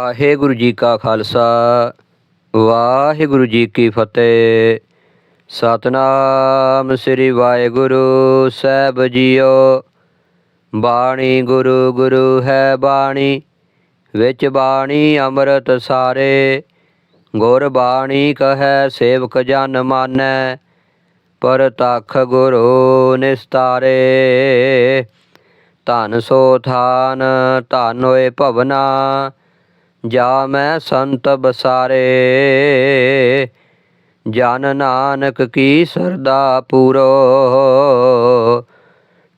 ਵਾਹਿਗੁਰੂ ਜੀ ਕਾ ਖਾਲਸਾ ਵਾਹਿਗੁਰੂ ਜੀ ਕੀ ਫਤਿਹ। ਸਤਨਾਮ ਸ੍ਰੀ ਵਾਹਿਗੁਰੂ ਸਾਹਿਬ ਜੀਓ। ਬਾਣੀ ਗੁਰੂ ਗੁਰੂ ਹੈ ਬਾਣੀ, ਵਿੱਚ ਬਾਣੀ ਅੰਮ੍ਰਿਤ ਸਾਰੇ। ਗੁਰ ਬਾਣੀ ਕਹੈ, ਸੇਵਕ ਜਨ ਮਾਨੈ ਪਰਤਖ ਗੁਰੂ ਨਿਸਤਾਰੇ। ਧਨ ਸੋ ਥਾਨ, ਧਨ ਹੋਏ ਭਵਨਾ ਜਾ ਮੈਂ ਸੰਤ ਬਸਾਰੇ। ਜਨ ਨਾਨਕ ਕੀ ਸਰਦਾ ਪੂਰੋ।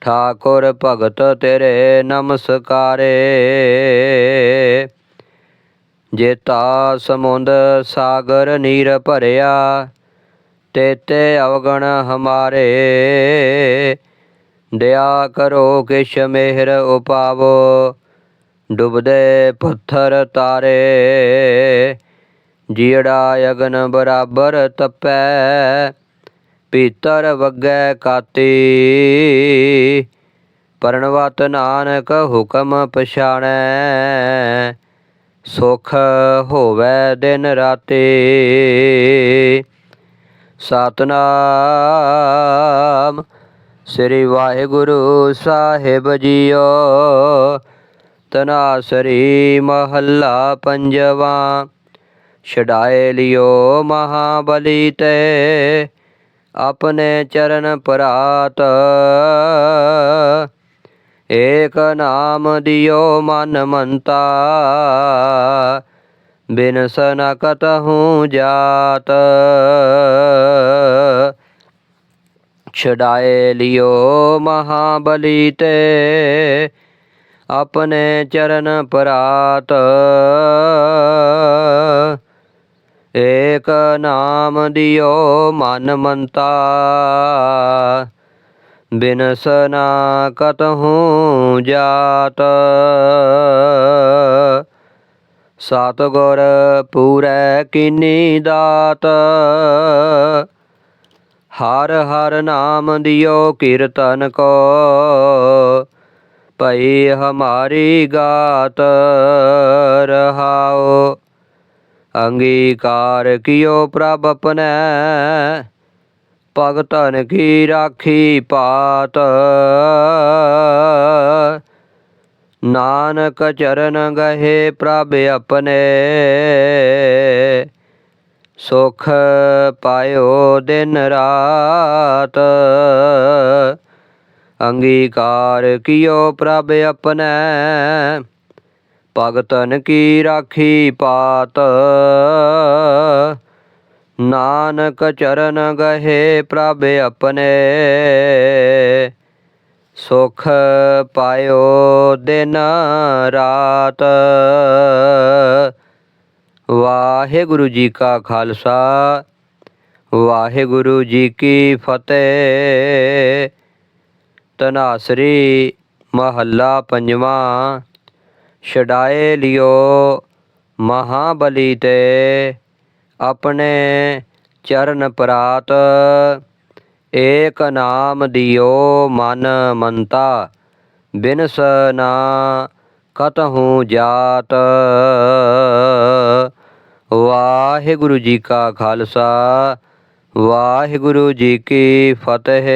ਠਾਕੁਰ ਭਗਤ ਤੇਰੇ ਨਮਸਕਾਰੇ। ਜੇਤਾ ਸਮੁੰਦ ਸਾਗਰ ਨੀਰ ਭਰਿਆ, ਤੇਤੇ ਅਵਗਣ ਹਮਾਰੇ। ਦਇਆ ਕਰੋ ਕਿਛ ਮਿਹਰ ਉਪਾਵੋ। ਡੁੱਬਦੇ ਪੱਥਰ ਤਾਰੇ। ਜੀੜਾ ਅਗਨ ਬਰਾਬਰ ਤਪੈ ਪੀਤਰ ਵਗੈ ਕਾਤੀ। ਪਰਣਵਤ ਨਾਨਕ ਹੁਕਮ ਪਛਾਣੈ, ਸੁਖ ਹੋਵੇ ਦਿਨ ਰਾਤੀ। ਸਤਨਾਮ ਸ੍ਰੀ ਵਾਹਿਗੁਰੂ ਸਾਹਿਬ ਜੀਓ। ਤਨਾਸਰੀ ਮਹੱਲਾ ਪੰਜਵਾ। ਛਡਾਏ ਲਿਓ ਮਹਾਬਲੀ ਤੇ, ਆਪਣੇ ਚਰਨ ਪਰਾਤ। ਏਕ ਨਾਮ ਦਿਓ ਮਨ ਮੰਤਾ, ਬਿਨ ਨ ਕਤਹੂ ਜਾਤ। ਛਡਾਏ ਲਿਓ ਮਹਾਬਲੀ ਤੇ ਆਪਣੇ ਚਰਨ ਪਰਾਤ। ਏਕ ਨਾਮ ਦਿਓ ਮਨ ਮੰਤਾ। ਬਿਨਸ ਨਾ ਕਤਹੂ ਜਾਤ। ਸਤਗੁਰ ਪੂਰੈ ਕੀਨੀ ਦਾਤ। ਹਰ ਹਰ ਨਾਮ ਦਿਓ ਕੀਰਤਨ ਕੋ। ਭਈ ਹਮਾਰੀ ਗਾਤ ਰਹਾਓ ਅੰਗੀਕਾਰ ਕਿਓ ਪ੍ਰਭ ਆਪਣੈ ਭਗਤਨ ਕੀ ਰਾਖੀ ਪਾਤ ਨਾਨਕ ਚਰਨ ਗਏ ਪ੍ਰਭ ਆਪਣੇ ਸੁਖ ਪਾਇਓ ਦਿਨ ਰਾਤ ਅੰਗੀਕਾਰ ਕਿਓ ਪ੍ਰਭ ਆਪਣੈ। ਭਗਤਨ ਕੀ ਰਾਖੀ ਪਾਤ। ਨਾਨਕ ਚਰਨ ਗਹੇ ਪ੍ਰਭ ਆਪਣੇ। ਸੁਖ ਪਾਇਓ ਦਿਨ ਰਾਤ। ਵਾਹਿਗੁਰੂ ਜੀ ਕਾ ਖਾਲਸਾ। ਵਾਹਿਗੁਰੂ ਜੀ ਕੀ ਫਤਿਹ। ਤਨਾਸਰੀ ਮਹੱਲਾ ਪੰਜਵਾਂ, ਛਡਾਏ ਲਿਓ ਮਹਾਬਲੀ ਤੇ ਆਪਣੇ ਚਰਨ ਪਰਾਤ। ਏਕ ਨਾਮ ਦਿਓ ਮਨ ਮੰਤਾ ਬਿਨਸ ਨਾ ਕਤਹੂ ਜਾਤ। ਵਾਹਿਗੁਰੂ ਜੀ ਕਾ ਖਾਲਸਾ, ਵਾਹਿਗੁਰੂ ਜੀ ਕੀ ਫਤਿਹ।